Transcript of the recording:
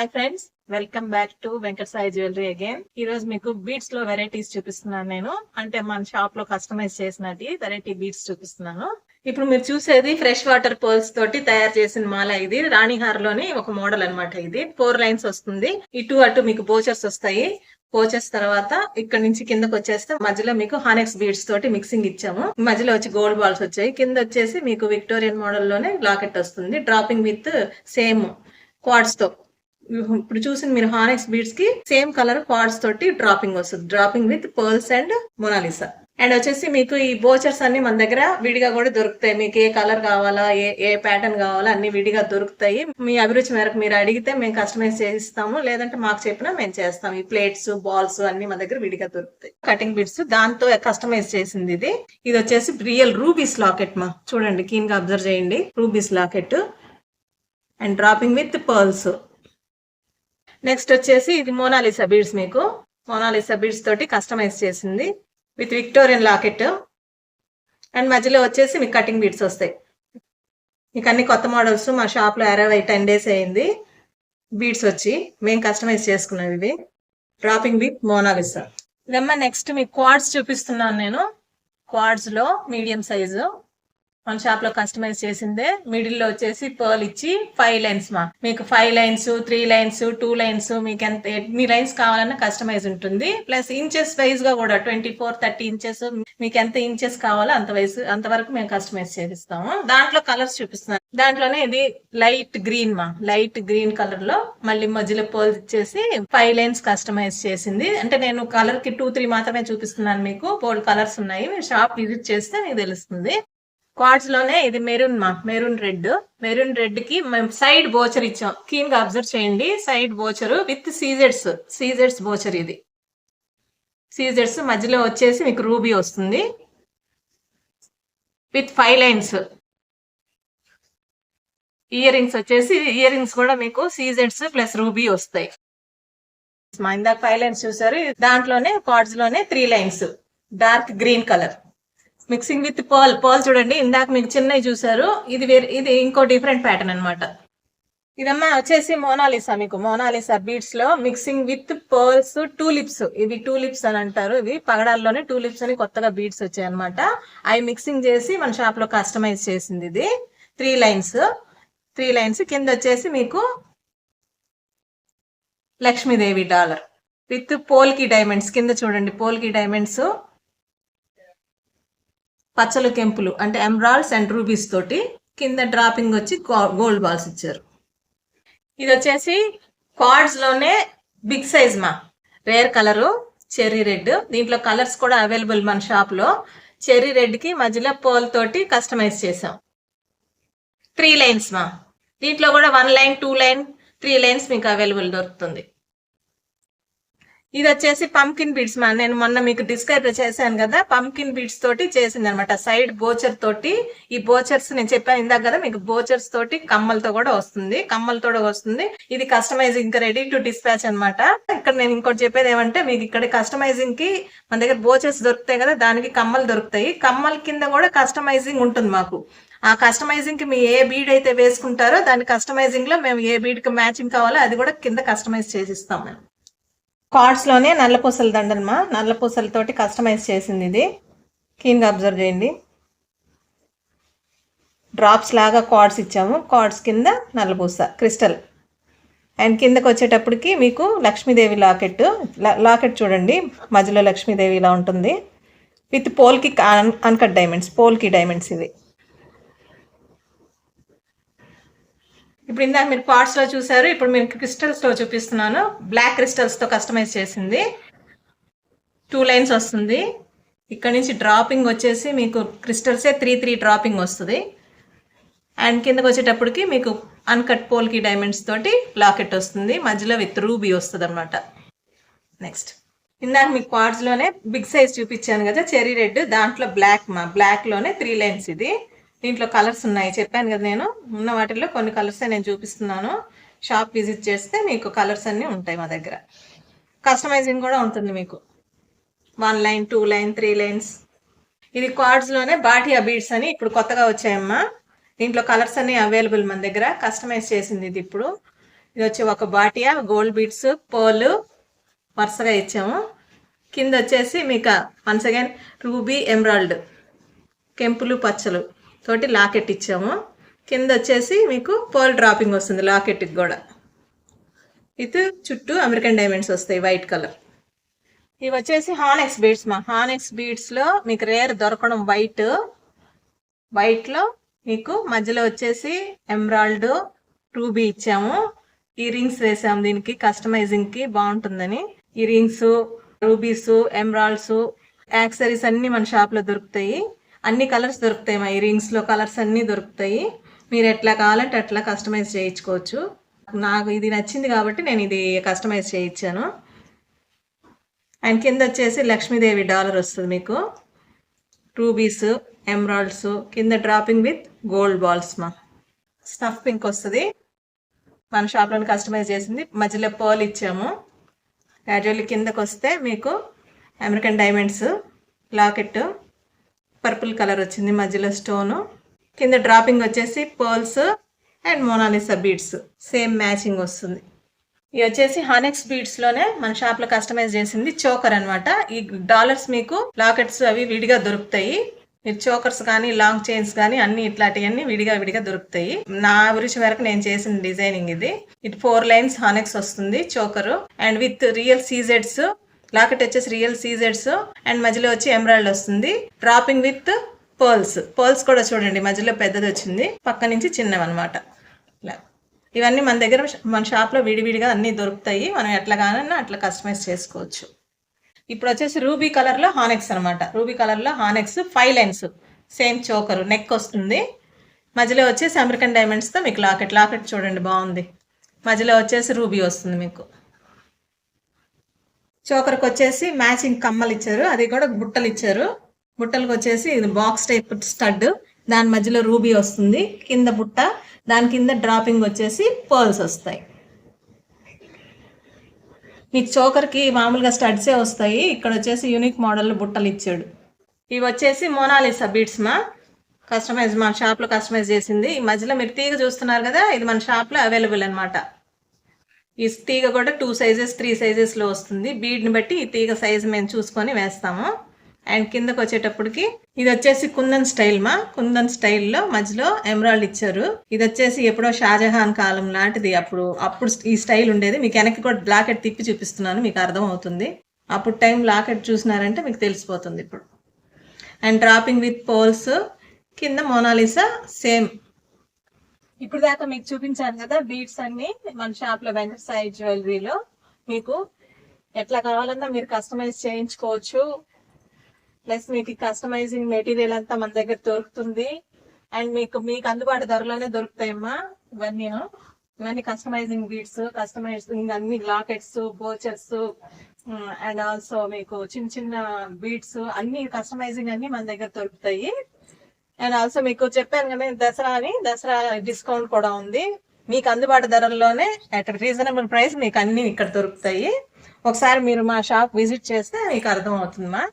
Hi friends welcome back to Venkata Sai jewellery again ఈ రోజు మీకు బీడ్స్లో వెరైటీస్ చూపిస్తున్నాను నేను. అంటే మన షాప్లో కస్టమైజ్ చేసినట్టు వెరైటీ బీడ్స్ చూపిస్తున్నాను. ఇప్పుడు మీరు చూసేది ఫ్రెష్ వాటర్ పోల్స్ తోటి తయారు చేసిన మాల ఇది. రాణిహార్లోని ఒక మోడల్ అన్నమాట ఇది. ఫోర్ లైన్స్ వస్తుంది. ఇటు అటు మీకు బోచర్స్ వస్తాయి. పోచెస్ తర్వాత ఇక్కడ నుంచి కిందకి వచ్చేస్తే మధ్యలో మీకు హానెక్స్ బీడ్స్ తోటి మిక్సింగ్ ఇచ్చాము. మధ్యలో వచ్చి గోల్డ్ బాల్స్ వచ్చాయి. కింద వచ్చేసి మీకు విక్టోరియన్ మోడల్లోనే లాకెట్ వస్తుంది. డ్రాపింగ్ విత్ సేమ్ క్వాడ్స్తో. ఇప్పుడు చూసిన మీరు హానెక్స్ బీడ్స్కి సేమ్ కలర్ పార్ట్స్ తోటి డ్రాపింగ్ వస్తుంది. Dropping with pearls and Monalisa and వచ్చేసి మీకు ఈ బోచర్స్ అన్ని మన దగ్గర విడిగా కూడా దొరుకుతాయి. మీకు ఏ కలర్ కావాలా ఏ ఏ ప్యాటర్న్ కావాలా అన్ని విడిగా దొరుకుతాయి. మీ అభిరుచి మేరకు మీరు అడిగితే మేము కస్టమైజ్ చేయిస్తాము లేదంటే మాకు చెప్పినా మేము చేస్తాం. ఈ ప్లేట్స్ బాల్స్ అన్ని మన దగ్గర విడిగా దొరుకుతాయి. కటింగ్ బిడ్స్ దాంతో కస్టమైజ్ చేసింది ఇది. ఇది వచ్చేసి రియల్ రూబీస్ లాకెట్ మా. చూడండి కీన్గా అబ్జర్వ్ చేయండి. Rubies locket and dropping with pearls next వచ్చేసి ఇది మోనాలిసా బీడ్స్ మీకు. మోనాలిసా బీడ్స్ తోటి కస్టమైజ్ చేసింది విత్ విక్టోరియన్ లాకెట్ అండ్ మధ్యలో వచ్చేసి మీకు కటింగ్ బీడ్స్ వస్తాయి. మీకు అన్ని కొత్త మోడల్స్ మా షాప్లో అరవై టెన్ డేస్ అయింది. బీడ్స్ వచ్చి మేము కస్టమైజ్ చేసుకున్నాం ఇవి. డ్రాపింగ్ విత్ మోనాలిసా ఇదమ్మా నెక్స్ట్ మీకు క్వాడ్స్ చూపిస్తున్నాను నేను. క్వాడ్స్లో మీడియం సైజు మన షాప్లో కస్టమైజ్ చేసిందే మిడిల్లో వచ్చేసి పర్ల్ ఇచ్చి ఫైవ్ లైన్స్ మా. మీకు five lines three lines two lines మీకు ఎంత ఎన్ని లైన్స్ కావాలన్నా కస్టమైజ్ ఉంటుంది. ప్లస్ ఇంచెస్ వైజ్గా కూడా ట్వంటీ ఫోర్ థర్టీ ఇంచెస్ మీకు ఎంత ఇంచెస్ కావాలో అంత వయసు అంతవరకు మేము కస్టమైజ్ చేపిస్తాము. దాంట్లో కలర్స్ చూపిస్తున్నాను. దాంట్లోనే ఇది లైట్ గ్రీన్ మా. లైట్ గ్రీన్ కలర్లో మళ్ళీ మధ్యలో పోల్ ఇచ్చేసి ఫైవ్ లైన్స్ కస్టమైజ్ చేసింది. అంటే నేను కలర్కి టూ త్రీ మాత్రమే చూపిస్తున్నాను మీకు. బోల్డ్ కలర్స్ ఉన్నాయి. మీరు షాప్ విజిట్ చేస్తే మీకు తెలుస్తుంది. క్వార్ట్స్లోనే ఇది మెరూన్ మా మెరూన్ రెడ్. మెరూన్ రెడ్కి మేము సైడ్ బోచర్ ఇచ్చాం. కీన్గా అబ్జర్వ్ చేయండి. సైడ్ బోచరు విత్ సీజెడ్స్. సీజెడ్స్ బోచర్ ఇది. సీజెడ్స్ మధ్యలో వచ్చేసి మీకు రూబీ వస్తుంది. With five lines. Ear rings వచ్చేసి ఇయర్ రింగ్స్ కూడా మీకు సీజెడ్స్ ప్లస్ రూబీ వస్తాయి. మా ఇందాక ఫైవ్ లైన్స్ చూసారు. దాంట్లోనే కార్డ్స్లోనే three lines. Dark green colour. Mixing with pearl pearl చూడండి ఇందాక మీకు చిన్నవి చూసారు ఇది వేరే ఇది ఇంకో డిఫరెంట్ ప్యాటర్న్ అనమాట ఇదమ్మా వచ్చేసి మోనాలిసా మీకు. మోనాలిసా బీడ్స్లో mixing with pearls tulips. ఇవి టూ లిప్స్ అని అంటారు. ఇవి పగడాల్లోనే టూ లిప్స్ అని కొత్తగా బీడ్స్ వచ్చాయి అనమాట అవి మిక్సింగ్ చేసి మన షాప్లో కస్టమైజ్ చేసింది ఇది. త్రీ లైన్స్ త్రీ లైన్స్ కింద వచ్చేసి మీకు Lakshmidevi dollar. With polki diamonds కింద చూడండి పోల్కి డైమండ్స్ పచ్చలు కెంపులు అంటే ఎమరాల్డ్స్ అండ్ రూబీస్ తోటి కింద డ్రాపింగ్ వచ్చి గోల్డ్ బాల్స్ ఇచ్చారు. ఇది వచ్చేసి కార్డ్స్లోనే బిగ్ సైజ్ మా. Rare colour cherry red. దీంట్లో కలర్స్ కూడా అవైలబుల్ మన షాప్లో చెర్రీ రెడ్కి మధ్యలో పోల్ తోటి కస్టమైజ్ చేసాం త్రీ లైన్స్ మా. దీంట్లో కూడా one line two line three lines మీకు అవైలబుల్ దొరుకుతుంది. ఇది వచ్చేసి పంకిన్ బీడ్స్ మా. నేను మొన్న మీకు డిస్క్రైబ్ చేశాను కదా పంకిన్ బీడ్స్ తోటి చేసింది అనమాట సైడ్ బోచర్ తోటి ఈ బోచర్స్ నేను చెప్పాను ఇందాక కదా మీకు బోచర్స్ తోటి కమ్మలతో కూడా వస్తుంది. కమ్మలతో వస్తుంది. ఇది కస్టమైజింగ్ ఇంకా రెడీ టు డిస్పాచ్ అనమాట ఇక్కడ నేను ఇంకోటి చెప్పేది ఏమంటే మీకు ఇక్కడ కస్టమైజింగ్కి మన దగ్గర బోచర్స్ దొరుకుతాయి కదా దానికి కమ్మలు దొరుకుతాయి. కమ్మల కింద కూడా కస్టమైజింగ్ ఉంటుంది మాకు. ఆ కస్టమైజింగ్కి మీ ఏ బీడ్ అయితే వేసుకుంటారో దాని కస్టమైజింగ్లో మేము ఏ బీడ్కి మ్యాచింగ్ కావాలో అది కూడా కింద కస్టమైజ్ చేసిస్తాం మేము. కార్డ్స్లోనే నల్లపూసల దండనమా నల్లపూసలతోటి కస్టమైజ్ చేసింది ఇది. క్లీన్గా అబ్జర్వ్ చేయండి. డ్రాప్స్ లాగా కార్డ్స్ ఇచ్చాము. కార్డ్స్ కింద నల్లపూస క్రిస్టల్. అండ్ కిందకి వచ్చేటప్పటికి మీకు లక్ష్మీదేవి లాకెట్ లాకెట్ చూడండి. మధ్యలో లక్ష్మీదేవి ఇలా ఉంటుంది. With polki uncut diamonds polki diamonds ఇది ఇప్పుడు ఇందాక మీరు పార్ట్స్లో చూసారు ఇప్పుడు మీరు క్రిస్టల్స్లో చూపిస్తున్నాను. బ్లాక్ క్రిస్టల్స్తో కస్టమైజ్ చేసింది. టూ లైన్స్ వస్తుంది. ఇక్కడ నుంచి డ్రాపింగ్ వచ్చేసి మీకు క్రిస్టల్సే త్రీ త్రీ డ్రాపింగ్ వస్తుంది. అండ్ కిందకు వచ్చేటప్పటికి మీకు అన్కట్ పోల్కి డైమండ్స్ తోటి లాకెట్ వస్తుంది. మధ్యలో విత్ రూబీ వస్తుంది అనమాట నెక్స్ట్ ఇందాక మీకు పార్ట్స్లోనే బిగ్ సైజ్ చూపించాను కదా చెరీ రెడ్ దాంట్లో బ్లాక్ మా. బ్లాక్లోనే త్రీ లైన్స్ ఇది. దీంట్లో కలర్స్ ఉన్నాయి. చెప్పాను కదా నేను. ఉన్న వాటిల్లో కొన్ని కలర్స్ నేను చూపిస్తున్నాను. షాప్ విజిట్ చేస్తే మీకు కలర్స్ అన్నీ ఉంటాయి మా దగ్గర. కస్టమైజింగ్ కూడా ఉంటుంది మీకు. One line two line three lines. ఇది కార్డ్స్లోనే బాటియా బీడ్స్ అని ఇప్పుడు కొత్తగా వచ్చాయమ్మా. దీంట్లో కలర్స్ అన్ని అవైలబుల్ మన దగ్గర. కస్టమైజ్ చేసింది ఇది ఇప్పుడు. ఇది వచ్చి ఒక బాటియా గోల్డ్ బీడ్స్ పోలు వరుసగా ఇచ్చాము. కింద వచ్చేసి మీకు వన్స్ అగైన్ రూబీ ఎమరాల్డ్. కెంపులు పచ్చలు. తోటి లాకెట్ ఇచ్చాము. కింద వచ్చేసి మీకు పోల్ డ్రాపింగ్ వస్తుంది లాకెట్కి కూడా. ఇది చుట్టూ అమెరికన్ డైమండ్స్ వస్తాయి వైట్ కలర్. ఇవి వచ్చేసి హానెక్స్ బీడ్స్ మా. హానెక్స్ బీడ్స్లో మీకు రేర్ దొరకడం వైట్. వైట్లో మీకు మధ్యలో వచ్చేసి ఎమరాల్డ్ రూబీ ఇచ్చాము. ఈ రింగ్స్ వేసాము దీనికి. కస్టమైజింగ్కి బాగుంటుందని. ఈ రింగ్స్ రూబీస్ ఎమరాల్డ్స్ యాక్సరీస్ అన్నీ మన షాప్లో దొరుకుతాయి. అన్ని కలర్స్ దొరుకుతాయి మా ఈ కలర్స్ అన్నీ దొరుకుతాయి. మీరు ఎట్లా కావాలంటే అట్లా కస్టమైజ్ చేయించుకోవచ్చు. నాకు ఇది నచ్చింది కాబట్టి నేను ఇది కస్టమైజ్ చేయించాను. అండ్ కింద వచ్చేసి లక్ష్మీదేవి డాలర్ వస్తుంది మీకు. రూబీస్ ఎమరాల్డ్స్ కింద డ్రాపింగ్ విత్ గోల్డ్ బాల్స్ మా. స్టఫ్ పింక్ వస్తుంది. మన షాప్లో కస్టమైజ్ చేసింది. మధ్యలో పర్ల్ ఇచ్చాము. యాజువల్లీ కిందకు వస్తే మీకు American diamonds locket purple colour వచ్చింది మధ్యలో స్టోను. కింద డ్రాపింగ్ వచ్చేసి pearls and Monalisa beads. Same matching వస్తుంది. ఇవి వచ్చేసి హానెక్స్ బీడ్స్లోనే మన షాప్లో కస్టమైజ్ చేసింది చోకర్ అన్నమాట. ఈ డాలర్స్ మీకు లాకెట్స్ అవి విడిగా దొరుకుతాయి. మీరు చోకర్స్ కానీ లాంగ్ చైన్స్ కానీ అన్ని ఇట్లాంటివన్నీ విడిగా విడిగా దొరుకుతాయి. నా అభిరుచి వరకు నేను చేసిన డిజైనింగ్ ఇది. ఇది ఫోర్ లైన్స్ హానెక్స్ వస్తుంది చోకర్. అండ్ విత్ రియల్ సీజెడ్స్ లాకెట్ వచ్చేసి రియల్ సీజెడ్స్ అండ్ మధ్యలో వచ్చి ఎమరాల్డ్ వస్తుంది. డ్రాపింగ్ విత్ పర్ల్స్ పర్ల్స్ కూడా చూడండి మధ్యలో పెద్దది వచ్చింది పక్క నుంచి చిన్నవన్నమాట ఇలా. ఇవన్నీ మన దగ్గర మన షాప్లో విడివిడిగా అన్నీ దొరుకుతాయి. మనం ఎట్లా కానన్నా అట్లా కస్టమైజ్ చేసుకోవచ్చు. ఇప్పుడు వచ్చేసి రూబీ కలర్లో హానెక్స్ అనమాట రూబీ కలర్లో హానెక్స్ five lines. Same choker neck వస్తుంది. మధ్యలో వచ్చేసి అమెరికన్ డైమండ్స్తో మీకు లాకెట్ లాకెట్ చూడండి బాగుంది. మధ్యలో వచ్చేసి రూబీ వస్తుంది మీకు. చోకర్కి వచ్చేసి మ్యాచింగ్ కమ్మలు ఇచ్చారు. అది కూడా బుట్టలు ఇచ్చారు. బుట్టలకు వచ్చేసి ఇది బాక్స్ టైప్ స్టడ్ దాని మధ్యలో రూబీ వస్తుంది. కింద బుట్ట. దాని కింద డ్రాపింగ్ వచ్చేసి పర్ల్స్ వస్తాయి. మీకు చోకర్కి మామూలుగా స్టడ్సే వస్తాయి. ఇక్కడ వచ్చేసి యూనిక్ మోడల్ బుట్టలు ఇచ్చాడు. ఇవి వచ్చేసి మోనాలిసా బీడ్స్ మా. కస్టమైజ్ మన షాప్లో కస్టమైజ్ చేసింది. ఈ మధ్యలో మీరు తీగ చూస్తున్నారు కదా ఇది మన షాప్లో అవైలబుల్ అన్నమాట. ఈ తీగ కూడా టూ సైజెస్ త్రీ సైజెస్లో వస్తుంది. బీడ్ని బట్టి ఈ తీగ సైజ్ మేము చూసుకొని వేస్తాము. అండ్ కిందకు వచ్చేటప్పటికి ఇది వచ్చేసి కుందన్ స్టైల్ మా. కుందన్ స్టైల్లో మధ్యలో ఎమరాల్డ్ ఇచ్చారు. ఇది వచ్చేసి ఎప్పుడో షాజహాన్ కాలం లాంటిది. అప్పుడు అప్పుడు ఈ స్టైల్ ఉండేది. మీకు వెనక్కి కూడా బ్లాకెట్ తిప్పి చూపిస్తున్నాను. మీకు అర్థం అవుతుంది అప్పుడు టైం లాకెట్ చూసినారంటే మీకు తెలిసిపోతుంది ఇప్పుడు. అండ్ డ్రాపింగ్ విత్ పోల్స్ కింద మోనాలిసా సేమ్ ఇప్పుడు దాకా మీకు చూపించాను కదా బీడ్స్ అన్ని మన షాప్లో వెంకట సాయి జ్యువెలరీలో మీకు ఎట్లా కావాలన్నా మీరు కస్టమైజ్ చేయించుకోవచ్చు. ప్లస్ మీకు కస్టమైజింగ్ మెటీరియల్ అంతా మన దగ్గర దొరుకుతుంది. అండ్ మీకు మీకు అందుబాటు ధరలోనే దొరుకుతాయమ్మా ఇవన్నీ ఇవన్నీ కస్టమైజింగ్ బీడ్స్ కస్టమైజింగ్ అన్ని లాకెట్స్ బోచర్స్ అండ్ ఆల్సో మీకు చిన్న చిన్న బీడ్స్ అన్ని కస్టమైజింగ్ అన్ని మన దగ్గర దొరుకుతాయి. అండ్ ఆల్సో మీకు చెప్పాను కదా దసరా అని దసరా డిస్కౌంట్ కూడా ఉంది. మీకు అందుబాటు ధరల్లోనే అట్ రీజనబుల్ ప్రైస్ మీకు అన్ని ఇక్కడ దొరుకుతాయి. ఒకసారి మీరు మా షాప్ విజిట్ చేస్తే మీకు అర్థం అవుతుందమ్మా